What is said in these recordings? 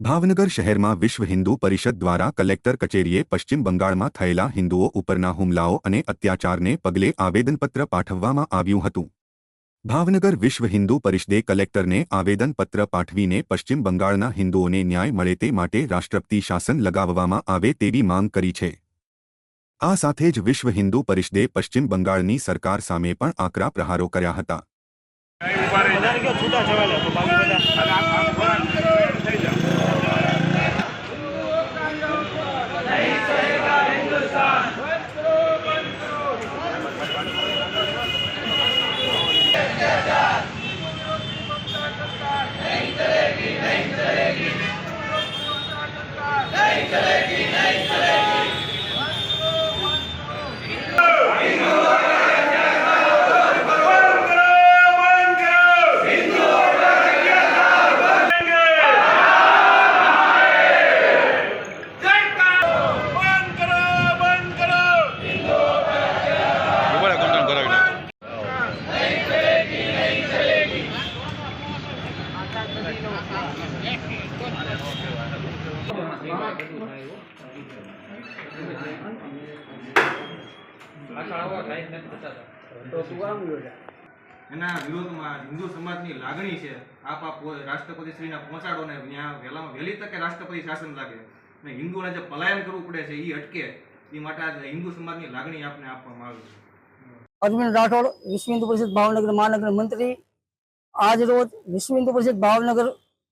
ભાવનગર શહેરમાં વિશ્વ હિન્દુ પરિષદ દ્વારા કલેક્ટર કચેરીએ પશ્ચિમ બંગાળમાં થયેલા હિન્દુઓ ઉપરના હુમલાઓ અને અત્યાચારને પગલે આવેદનપત્ર પાઠવવામાં આવ્યું હતું. ભાવનગર વિશ્વ હિન્દુ પરિષદે કલેક્ટરને આવેદનપત્ર પાઠવીને પશ્ચિમ બંગાળના હિન્દુઓને ન્યાય મળે તે માટે રાષ્ટ્રપતિ શાસન લગાવવામાં આવે તેવી માંગ કરી છે. આ સાથે જ વિશ્વ હિન્દુ પરિષદે પશ્ચિમ બંગાળની સરકાર સામે પણ આકરા પ્રહારો કર્યા હતા. એના વિરોધમાં હિન્દુ સમાજની લાગણી છે. આપ આપ રાષ્ટ્રપતિ શ્રીને પહોંચાડો ને ત્યાં વહેલામાં વહેલી તકે રાષ્ટ્રપતિ શાસન લાગે. અને હિન્દુઓને જે પલાયન કરવું પડે છે એ અટકે. એ માટે આજે હિન્દુ સમાજની લાગણી આપને આપવામાં આવી છે. અરવિંદ રાઠોડ, વિશ્વ હિન્દુ પરિષદ ભાવનગર મહાનગર મંત્રી. આજ રોજ વિશ્વ હિન્દુ પરિષદ ભાવનગર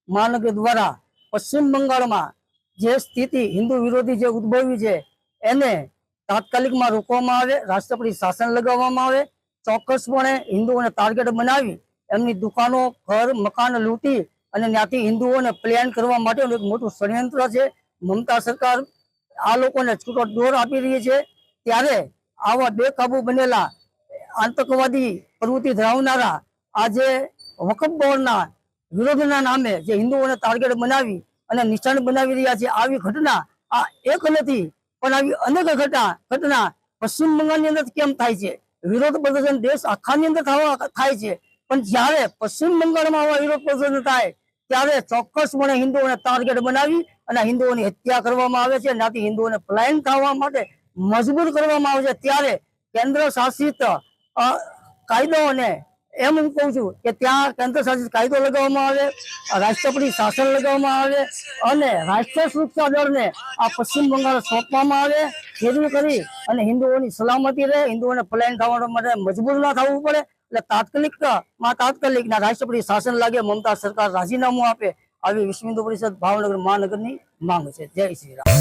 મહાનગર દ્વારા પશ્ચિમ બંગાળમાં જે સ્થિતિ હિન્દુ વિરોધી જે ઉદ્ભવી છે, એને તાત્કાલિકમાં રોકવામાં આવે, રાષ્ટ્રપતિ શાસન લગાવવામાં આવે, ચોક્કસપણે હિન્દુઓને ટાર્ગેટ બનાવી, એમની દુકાનો, ઘર, મકાન લૂંટી અને ત્યાંથી હિન્દુઓને પ્લેન કરવા માટેનું એક મોટું ષડયંત્ર છે. મમતા સરકાર આ લોકોને છૂટો દોર આપી રહી છે. ત્યારે આવા બેકાબુ બનેલા, આતંકવાદી પ્રવૃત્તિ ધરાવનારા આજે વકફ બોર્ડના વિરોધના નામે જે હિન્દુઓને ટાર્ગેટ બનાવી અને નિશાન બનાવી રહ્યા છે. આવી ઘટના આ એક નથી, પણ આવી અનેક ઘટના ઘટના પશ્ચિમ બંગાળની અંદર કેમ થાય છે? વિરોધ પ્રદર્શન દેશ આખાની અંદર થાય છે. પણ જ્યારે પશ્ચિમ બંગાળમાં આવા વિરોધ પ્રદર્શન થાય, ત્યારે ચોક્કસપણે હિન્દુઓને ટાર્ગેટ બનાવી અને હિન્દુઓની હત્યા કરવામાં આવે છે. નાથી હિન્દુઓને પલાયન થવા માટે મજબૂર કરવામાં આવે છે. ત્યારે કેન્દ્ર શાસિત કાયદો કાયદોને એમ હું કહું છું કે ત્યાં કેન્દ્ર શાસિત કાયદો લગાવવામાં આવે, રાષ્ટ્રપતિ શાસન લગાવવામાં આવે અને રાષ્ટ્રીય સુરક્ષા દળને આ પશ્ચિમ બંગાળ સોંપવામાં આવે, જેથી કરી અને હિન્દુઓની સલામતી રહે, હિન્દુઓને પલાયન થવા માટે મજબૂર ના થવું પડે. એટલે તાત્કાલિકમાં તાત્કાલિક રાષ્ટ્રપતિ શાસન લાગે, મમતા સરકાર રાજીનામું આપે, આવી વિશ્વ હિન્દુ પરિષદ ભાવનગર મહાનગરની માંગ છે. જય શ્રી રામ.